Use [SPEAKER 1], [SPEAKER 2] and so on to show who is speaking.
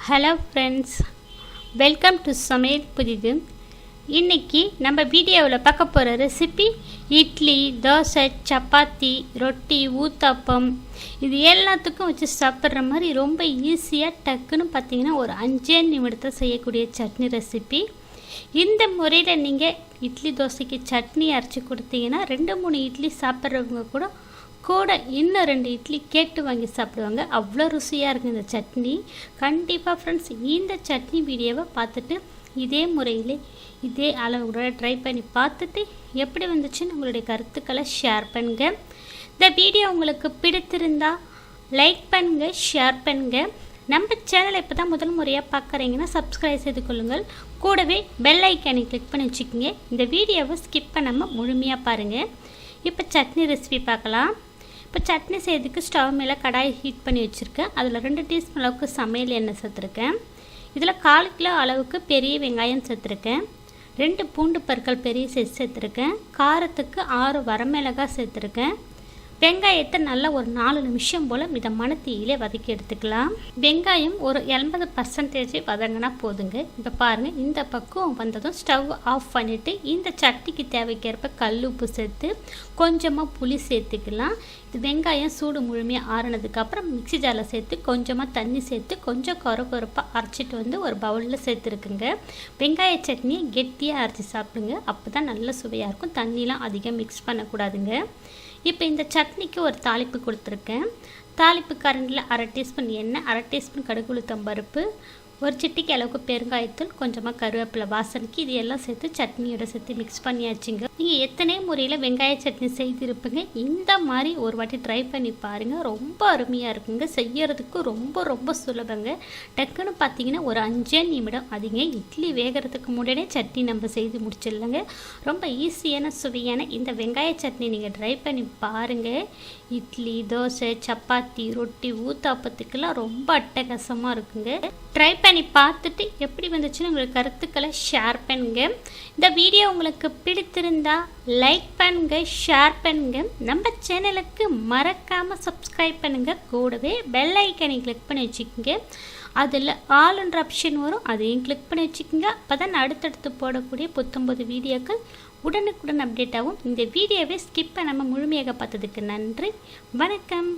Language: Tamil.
[SPEAKER 1] ஹலோ ஃப்ரெண்ட்ஸ் வெல்கம் டு சமையல் புதிது இன்றைக்கி நம்ம வீடியோவில் பார்க்க போகிற ரெசிபி இட்லி தோசை சப்பாத்தி ரொட்டி ஊத்தாப்பம் இது எல்லாத்துக்கும் வச்சு சாப்பிட்ற மாதிரி ரொம்ப ஈஸியாக டக்குன்னு பார்த்தீங்கன்னா ஒரு அஞ்சே நிமிடத்தை செய்யக்கூடிய சட்னி ரெசிபி இந்த முறையில் நீங்கள் இட்லி தோசைக்கு சட்னி அரைச்சி கொடுத்தீங்கன்னா ரெண்டு மூணு இட்லி சாப்பிட்றவங்க கூட கூட இன்னும் ரெண்டு இட்லி கேட்டு வாங்கி சாப்பிடுவாங்க. அவ்வளோ ருசியாக இருக்குது இந்த சட்னி. கண்டிப்பாக ஃப்ரெண்ட்ஸ் இந்த சட்னி வீடியோவை பார்த்துட்டு இதே முறையில் இதே அளவுகளோட ட்ரை பண்ணி பார்த்துட்டு எப்படி வந்துச்சுன்னு உங்களுடைய கருத்துக்களை ஷேர் பண்ணுங்க. இந்த வீடியோ உங்களுக்கு பிடித்திருந்தா லைக் பண்ணுங்க ஷேர் பண்ணுங்க. நம்ம சேனலை இப்போ தான் முதல் முறையாக பார்க்குறீங்கன்னா சப்ஸ்கிரைப் செய்து கொள்ளுங்கள். கூடவே பெல் ஐக்கானை கிளிக் பண்ணி வச்சுக்கோங்க. இந்த வீடியோவை ஸ்கிப் பண்ணாமல் முழுமையாக பாருங்கள் இப்போ சட்னி ரெசிபி பார்க்கலாம். இப்போ சட்னி செய்யறதுக்கு ஸ்டவ் மேலே கடாய் ஹீட் பண்ணி வச்சுருக்கேன். அதில் ரெண்டு டீஸ்பூன் அளவுக்கு சமையல் எண்ணெய் சேர்த்துருக்கேன். இதில் கால் கிலோ அளவுக்கு பெரிய வெங்காயம் சேர்த்துருக்கேன். ரெண்டு பூண்டு பற்கள் பெரிய சைஸ் சேர்த்துருக்கேன். காரத்துக்கு ஆறு வரமிளகாய் சேர்த்துருக்கேன். வெங்காயத்தை நல்லா ஒரு நாலு நிமிஷம் போல் மிதமான தீயிலே வதக்கி எடுத்துக்கலாம். வெங்காயம் ஒரு எண்பது பர்சன்டேஜ் வதங்கினா போதுங்க. இப்போ பாருங்கள் இந்த பக்கம் வந்ததும் ஸ்டவ் ஆஃப் பண்ணிவிட்டு இந்த சட்டிக்கு தேவைக்கேற்ப கல் உப்பு சேர்த்து கொஞ்சமாக புளி சேர்த்துக்கலாம். இது வெங்காயம் சூடு முழுமையாக ஆறினதுக்கப்புறம் மிக்சி ஜாரில் சேர்த்து கொஞ்சமாக தண்ணி சேர்த்து கொஞ்சம் கொரப்பாக அரைச்சிட்டு வந்து ஒரு பவுலில் சேர்த்துருக்குங்க. வெங்காய சட்னியை கெட்டியாக அரைச்சி சாப்பிடுங்க. அப்போ தான் நல்ல சுவையாக இருக்கும். தண்ணிலாம் அதிகம் மிக்ஸ் பண்ணக்கூடாதுங்க. இப்போ இந்த சட்னிக்கு ஒரு தாளிப்பு கொடுத்துருக்கேன். தாளிப்பு கரண்டில் அரை டீஸ்பூன் எண்ணெய் அரை டீஸ்பூன் கடுகுளுத்தம் பருப்பு ஒரு சிட்டிக்கு அளவுக்கு பெருங்காயத்தூள் கொஞ்சமாக கருவேப்பிலை வாசனைக்கு இது எல்லாம் சேர்த்து சட்னியோட சேர்த்து மிக்ஸ் பண்ணியாச்சுங்க. நீங்கள் எத்தனை முறையில் வெங்காய சட்னி செய்திருப்பீங்க? இந்த மாதிரி ஒரு வாட்டி ட்ரை பண்ணி பாருங்கள் ரொம்ப அருமையாக இருக்குங்க. செய்யறதுக்கு ரொம்ப ரொம்ப சுலபங்க. டக்குன்னு பார்த்தீங்கன்னா ஒரு அஞ்சே நிமிடம். அதிக இட்லி வேகிறதுக்கு முன்னாடியே சட்னி நம்ம செய்து முடிச்சிடலாங்க. ரொம்ப ஈஸியான சுவையான இந்த வெங்காய சட்னி நீங்கள் ட்ரை பண்ணி பாருங்கள் இட்லி தோசை சப்பாத்தி ரொட்டி ஊத்தாப்பத்துக்கெல்லாம் ரொம்ப அட்டகாசமாக இருக்குங்க. ட்ரை பண்ணி பார்த்துட்டு எப்படி வந்துச்சுன்னு உங்களுக்கு கருத்துக்களை ஷேர் பண்ணுங்க. இந்த வீடியோ உங்களுக்கு பிடித்திருந்தா லைக் பண்ணுங்க ஷேர் பண்ணுங்க. நம்ம சேனலுக்கு மறக்காமல் சப்ஸ்கிரைப் பண்ணுங்க. கூடவே பெல் ஐக்கனை கிளிக் பண்ணி வச்சுக்கோங்க. அதில் ஆளுன்ற ஆப்ஷன் வரும். அதையும் கிளிக் பண்ணி வச்சுக்கோங்க. அப்போ தான் அடுத்தடுத்து போடக்கூடிய புத்தொம்பது வீடியோக்கள் உடனுக்குடன் அப்டேட் ஆகும். இந்த வீடியோவை ஸ்கிப் பண்ணாமல் முழுமையாக பார்த்ததுக்கு நன்றி. வணக்கம்.